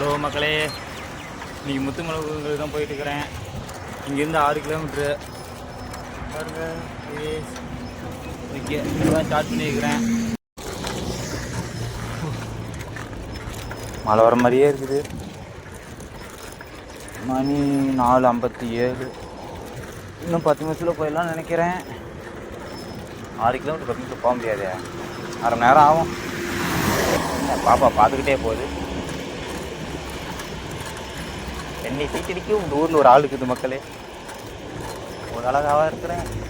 Hello மக்களே இன்னைக்கு முத்துமலை தான் போயிட்டுருக்கிறேன் இங்கேருந்து ஆறு கிலோமீட்ரு பாருங்க ஓகே தான் ஸ்டார்ட் பண்ணியிருக்கிறேன் மழை வர மாதிரியே இருக்குது. மணி நாலு ஐம்பத்தி ஏழு இன்னும் பத்து நிமிஷத்தில் போயிடலாம்னு நினைக்கிறேன். ஆறு கிலோமீட்டர் பத்து நிமிஷம் போக முடியாது. அரை மணி நேரம் ஆகும். பாப்பா பார்த்துக்கிட்டே போகுது. என்னை சீட்டடிக்கும் இந்த ஊரில் ஒரு ஆள் இருக்குது மக்களே. ஒரு அழகாக இருக்கிறேன்.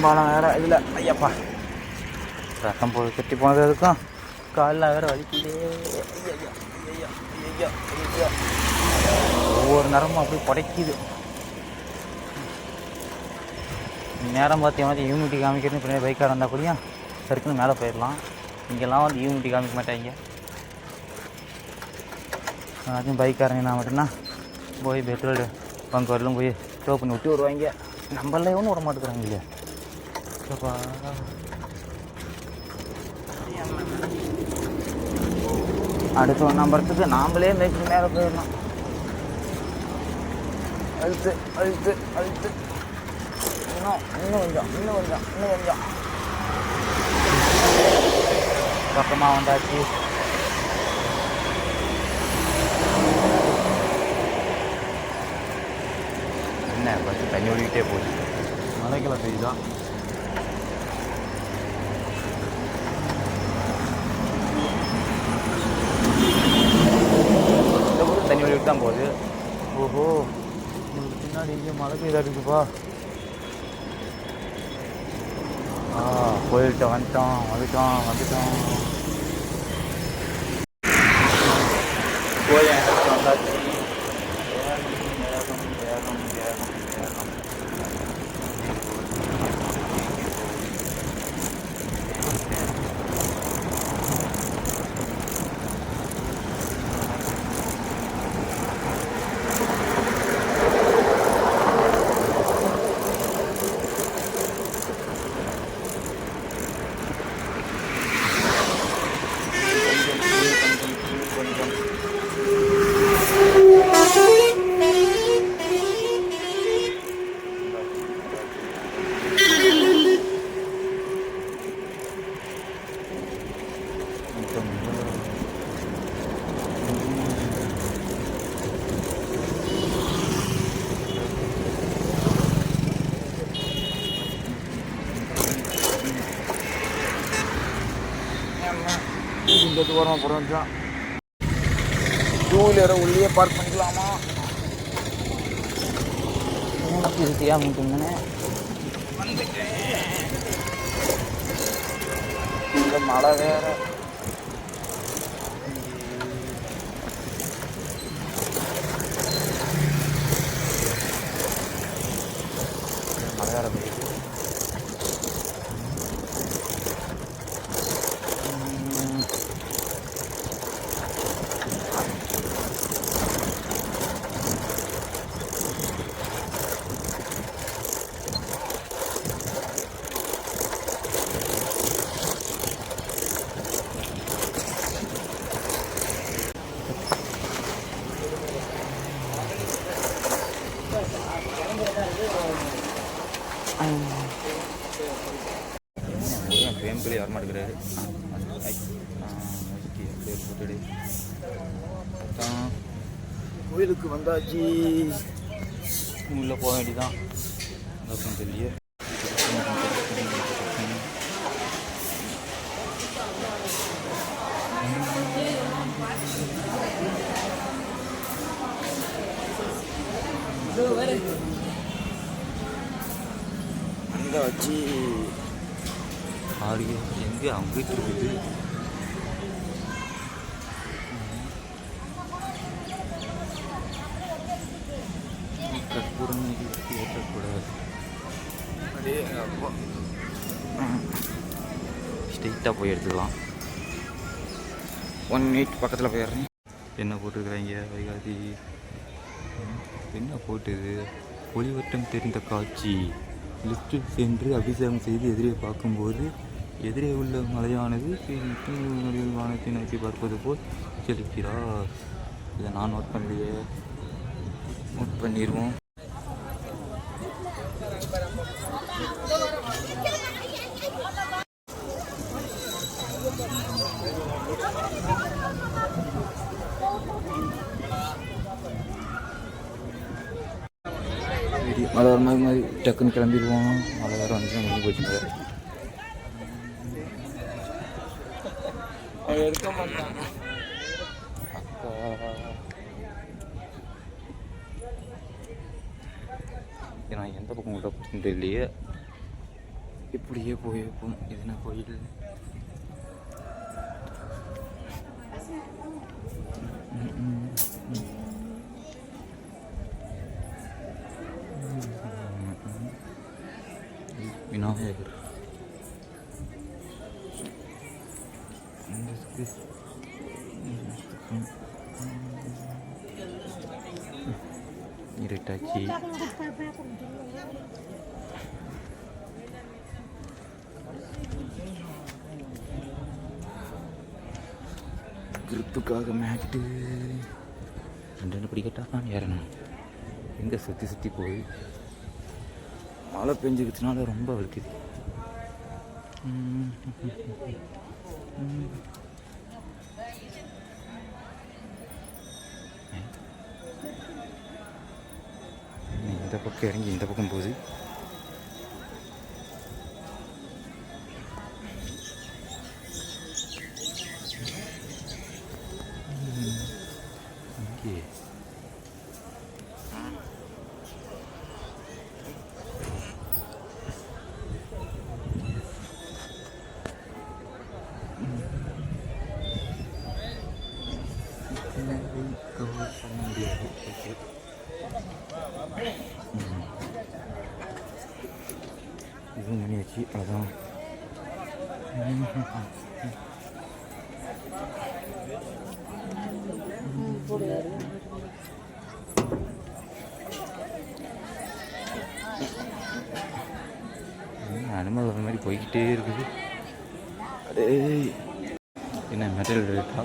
பாலம் வேற? இதில் ஐயப்பா. ரத்தம் போது கட்டி போனது அதுக்கும் காலில் வேற வலிக்குதே. ஐயா, ஐயா, ஐயா, ஐயா, ஐயா. ஒவ்வொரு நேரமும் அப்படியே புடைக்குது. நேரம் பார்த்து மாதிரி யூனிட்டி காமிக்கிறது பின்னாடி பைக்காக இருந்தால் கூடயும் சருக்குன்னு மேலே போயிடலாம். இங்கெல்லாம் வந்து யூனிட்டி காமிக்க மாட்டாங்க. அதுவும் பைக்காரங்க மட்டும்தான் போய் பெட்ரோல் பங்கு வரலும் போய் ஸ்டோ பண்ணி விட்டு வருவாங்க. நம்மளே ஒன்றும் விட மாட்டேங்கிறாங்க இல்லையா? அப்பா. அடுத்த ஒன்றாம் படத்துக்கு நாமளே மேலே போயிடலாம். அழுத்து அழுத்து அழுத்து. இன்னும் இன்னும் கொஞ்சம் இன்னும் கொஞ்சம் இன்னும் கொஞ்சம். பக்கமாக வந்தாச்சு. என்ன பஸ் தண்ணி ஓடிக்கிட்டே போகுது மலைக்கிழ பெய்யுதா? இந்த பக்கம் தண்ணி ஓடிக்கிட்டு தான் போகுது. ஓஹோ உங்களுக்கு பின்னாடி இங்கே மழை பெய்தா இருக்குப்பா. போயிட்டோம் வந்துட்டோம் வந்துட்டோம் வந்துட்டோம். போய் வந்தாச்சு. இந்த தூரம் புரிஞ்சான் டூ வீலரை உள்ளே பார்க் பண்ணிக்கலாமா? திருத்தியாக மட்டுங்கண்ணே இந்த மழை வேறு. ஃபேம் வர மாட்டேங்கிறாரு கோயிலுக்கு வந்தாச்சு. உள்ளே போக வேண்டியதான் தெரியல. வந்தாச்சு ஆறு எங்கே அங்கிட்டு இருக்குது? கற்பூரம் ஏற்றக்கூடாது. ஸ்ட்ரெயிட்டாக போய் எடுத்துக்கலாம். ஒன் மினிட் பக்கத்தில் போயிடுறேன் என்ன போட்டுருக்குறாங்க? வைகாதி என்ன போட்டுது? ஒளிவட்டம் தெரிந்த காட்சி. லிஃப்டில் சென்று அபிஷேகம் செய்து எதிரே பார்க்கும்போது எதிரே உள்ள மலையானது பின் வானத்தை நோக்கி பார்ப்பது போல் செலுக்கிறார் இதை நான் நோட் பண்ணலையே. நோட் பண்ணிடுவோம் சரி மழை வர மாதிரி மாதிரி டக்குன்னு கிளம்பிடுவோம். மழை வேறு வந்துச்சு முடிஞ்சு இது நான் எந்த பக்கம் விட இல்லையே இப்படியே போய் இது என்ன கோயில்? கிரிப்புக்காக மேட்டு ரெண்டு ரெண்டு படிக்கட்டா? தான் ஏறணும். எங்கே சுற்றி சுற்றி போய் மழை பெஞ்சுக்கிறதுனால ரொம்ப வலிக்குது. இந்த பக்கம் இறங்கி இந்த பக்கம் போகுது. அனிமல் வர மாதிரி போய்கிட்டே இருக்குது? அடே என்ன மெட்டல் ரேட்டா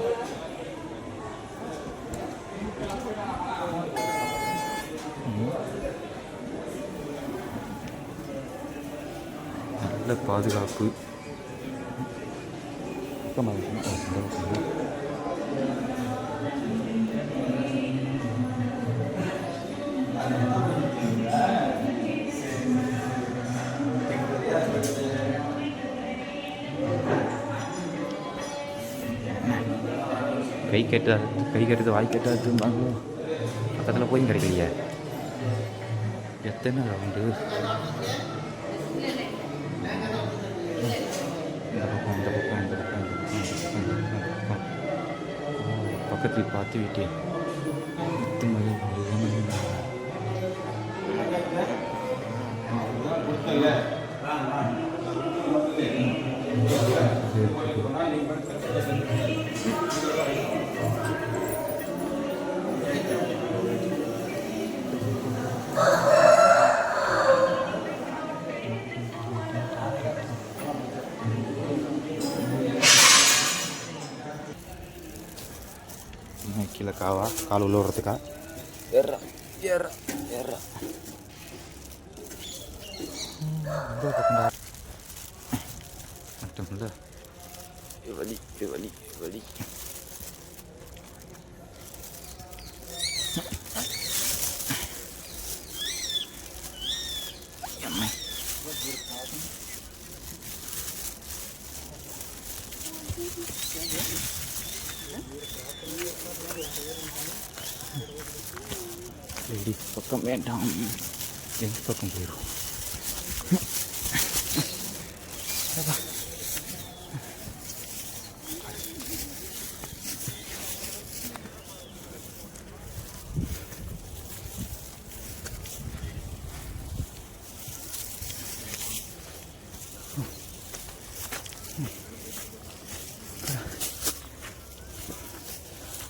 நல்ல பாதுகாப்பு. பக்கமா கை கெட்ட கை கெட்டது வாய் கெட்டாதும்பாங்க பக்கத்தில் போய் கிடைக்கலையே. எத்தனை ரவுண்டு இந்த பக்கம் இந்த பக்கம் காவா கால் உள்ள விடுறதுக்கா ஏறா ஏறா ஏறா இந்த பக்கம்டா மட்டும் இல்லை வலி வலி வலி அம்மா. சரி பக்கம் வேண்டாம் எந்த பக்கம் போயிடும்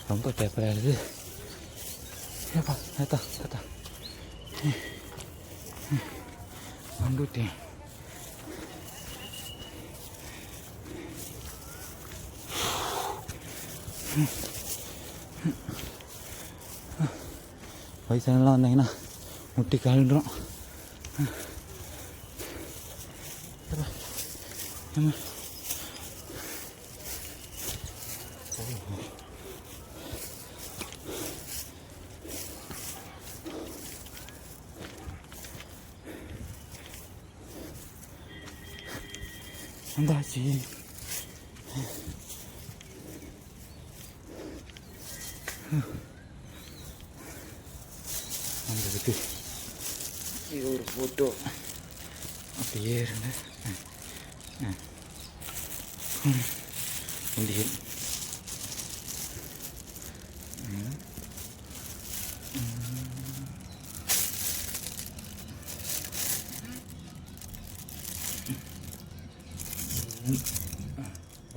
ரொம்ப டேப்பராக இருக்குது ஏப்பா ஏத்தா ஏத்தா வந்துட்டேன் வயசானலாம் வந்தாங்கன்னா முட்டி காலுன்றோம் 大吉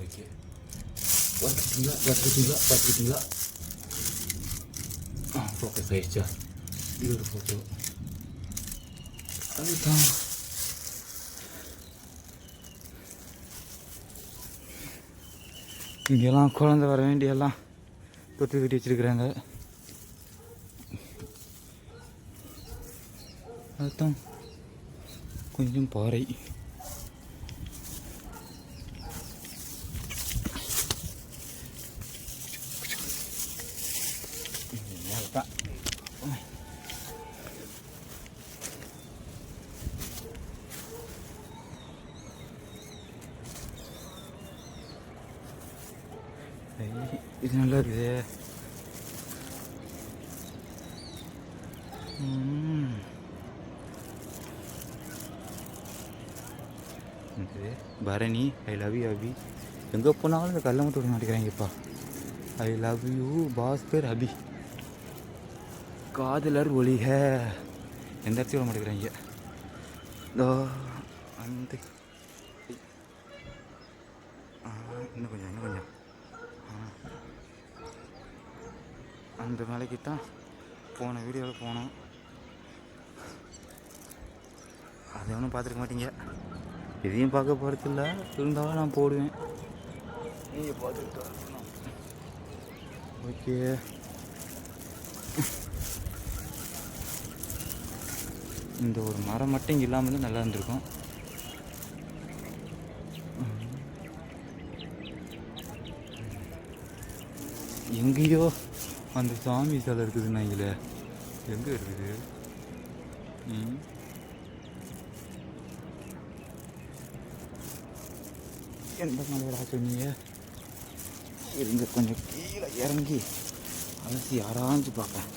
okay பார்த்துக்கிட்டீங்களா பார்த்துக்கிட்டீங்களா பார்த்துக்கிட்டீங்களா ஆ ஃபோக்கஸ் ஆயிடுச்சா இது ஒரு ஃபோட்டோ அதுதான் இங்கெல்லாம் குழந்தை வர வேண்டியெல்லாம் தொட்டு கட்டி வச்சிருக்கிறாங்க. அதுதான் கொஞ்சம் பாறை மேலதான் ஐய், இது நல்லா இருக்குது ம். இது Bharani I love you Abhi. எங்கே போனாலும் இந்த கல்லை மட்டும் விட மாட்டேங்கிறாங்கப்பா. I love you Bhaskar Abhi. காதலர் ஒளிக. எந்த இடத்தையும் விட மாட்டேங்கிறாங்க? இதோ அந்த இன்னும் கொஞ்சம் இன்னும் கொஞ்சம். அந்த வேலைக்கு தான் போன வீடியோவில் போனோம். அதை ஒன்றும் பார்த்துருக்க மாட்டீங்க. எதையும் பார்க்க போகிறது இல்லை இருந்தாலும் நான் போடுவேன். நீங்கள் பார்த்துட்டு ஓகே இந்த ஒரு மரம் மட்டும் இங்கே இல்லாமல் நல்லா இருந்திருக்கும். எங்கேயோ அந்த சாமி சிலை இருக்குதுன்னாங்களே எங்கே இருக்குது? ம். எந்த மலையடா சொன்னீங்க இருங்க கொஞ்சம் கீழே இறங்கி அலசி ஆராய்ஞ்சு பார்ப்பேன்.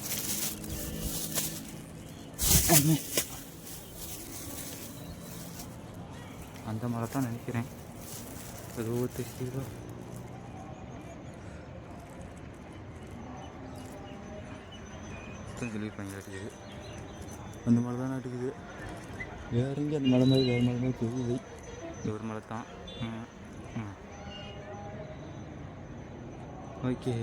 அந்த மலை தான் நினைக்கிறேன். ஏதோ தெரியுதோ. சுத்தம் சொல்லியிருப்பாங்க அடிக்குது. அந்த மலை தான் அடிக்குது. வேறு எங்கே அந்த மலை மாதிரி வேறு மலை மாதிரி தெரியுது இது ஒரு மலை தான். ம். Hmm. ஓகே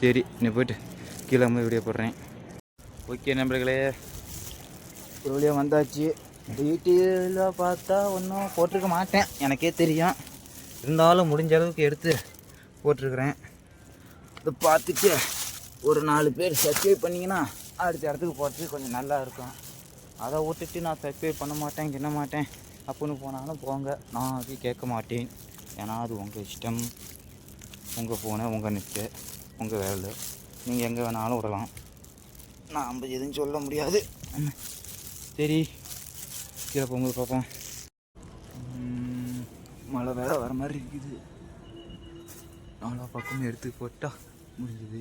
சரி நீ போயிட்டு கீழே வந்து வீடியோ போடுறேன். ஓகே நண்பர்களே. ஒரு வழியாக வந்தாச்சு. டீட்டெயிலாக பார்த்தா ஒன்றும் போட்டிருக்க மாட்டேன். எனக்கே தெரியும். இருந்தாலும் முடிஞ்ச அளவுக்கு எடுத்து போட்டிருக்கிறேன். இதை பார்த்துட்டு ஒரு நாலு பேர் சப்ஸ்கிரைப் பண்ணிங்கன்னா அடுத்த இடத்துக்கு போகிறதுக்கு கொஞ்சம் நல்லா இருக்கும். அதை விட்டுட்டு நான் சப்ஸ்கிரைப் பண்ண மாட்டேன் கிண்ண மாட்டேன். அப்புடின்னு போனாலும் போங்க. நான் அது கேட்க மாட்டேன். ஏன்னா அது உங்கள் இஷ்டம். உங்கள் ஃபோனு உங்கள் நெட்டு உங்கள் வேலை. நீங்கள் எங்கே வேணாலும் விடலாம். நாம் எதுவும் சொல்ல முடியாது. சரி. கீழே போகும்போது பார்ப்போம். மழை வேற வர மாதிரி இருக்குது. நாலா பக்கமும் எடுத்து போட்டால் முடிஞ்சது.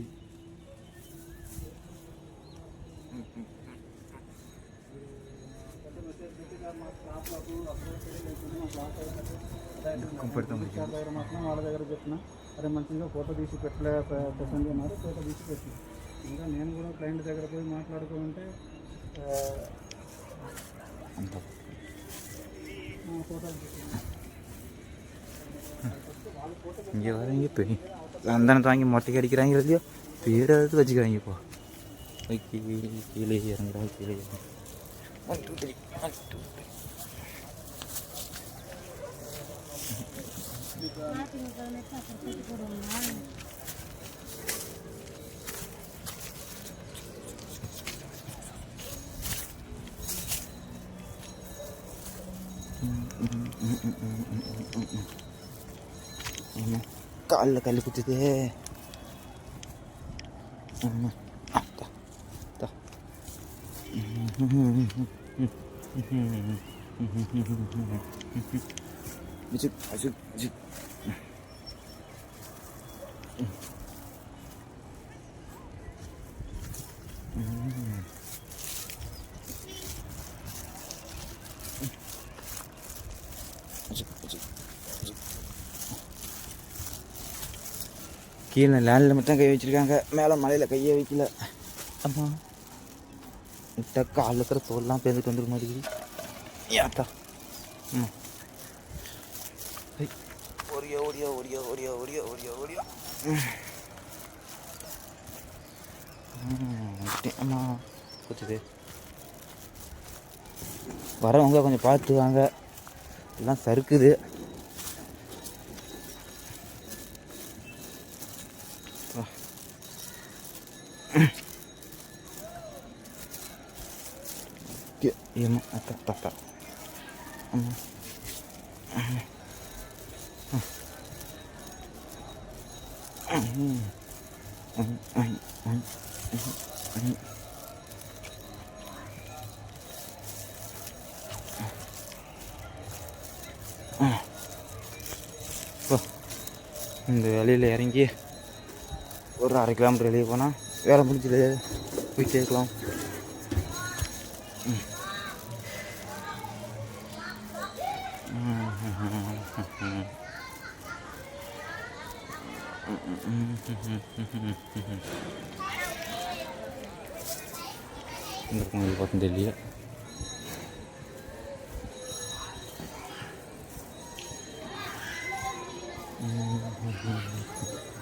దగ్గర మాత్రం వాళ్ళ దగ్గర చెప్పిన అరే మంచిగా ఫోటో తీసి పెట్టలే పెట్టండి అన్నారు ఫోటో తీసి పెట్టిన ఇంకా నేను కూడా క్లయింట్ దగ్గర పోయి మాట్లాడుకోమంటే ये वाले पे अंदर तो आएंगे मोटी गाड़ी गिराएंगे रख दिया पेड़ तो बच गिराएंगे को केले केले காலில் கல் குத்துது. ஆமா ஆ, தா, கீழே லேண்டில் மட்டும் கை வச்சிருக்காங்க. மேலே மலையில் கையே வைக்கல. அம்மா விட்டா காலில் இருக்கிற தோல்லாம் பேர்ந்துட்டு வந்துருக்க மாட்டேங்குது. ஏத்தா ம். ஓடியா ஓடியா ஓடியா ஓடியா ஓடியா ஓடியா ஓடியா. அம்மா. குத்துது வரவங்க கொஞ்சம் பார்த்து வாங்க. எல்லாம் சறுக்குது வா. கே- ஏம்மா அத்தா தாத்தா இப்போ இந்த வேலையில் இறங்கி ஒரு அரை கிலோமீட்டர் வெளியே போனால் வேலை முடிஞ்சது போய் இருக்கலாம் இந்த பக்கம் இது பக்கம் தெரியல ஓகே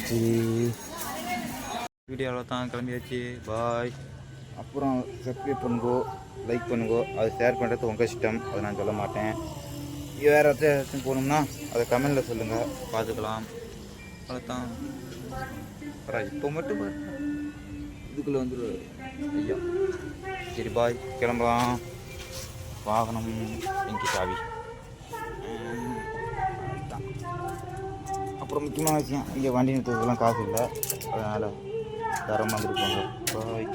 வந்தாச்சு வீடியோவில் தான் கிளம்பியாச்சு. பாய். அப்புறம் சப்ஸ்கிரைப் பண்ணுங்கோ லைக் பண்ணுங்கோ. அதை ஷேர் பண்ணுறது உங்கள் இஷ்டம். அதை நான் சொல்ல மாட்டேன். வேறு ஏதாச்சும் போகணும்னா அதை கமெண்டில் சொல்லுங்கள் பார்த்துக்கலாம். அவ்வளோதான் இப்போ மட்டும். இதுக்குள்ளே வந்துரு. ஐயா. சரி பாய் கிளம்பலாம். வாகனம் எங்கே சாவி? அப்புறம் முக்கியமான விஷயம் இங்கே வண்டி நிறுத்துறதுக்கெல்லாம் காசு இல்லை. அதனால் தரமாக இருப்பாங்க பாய்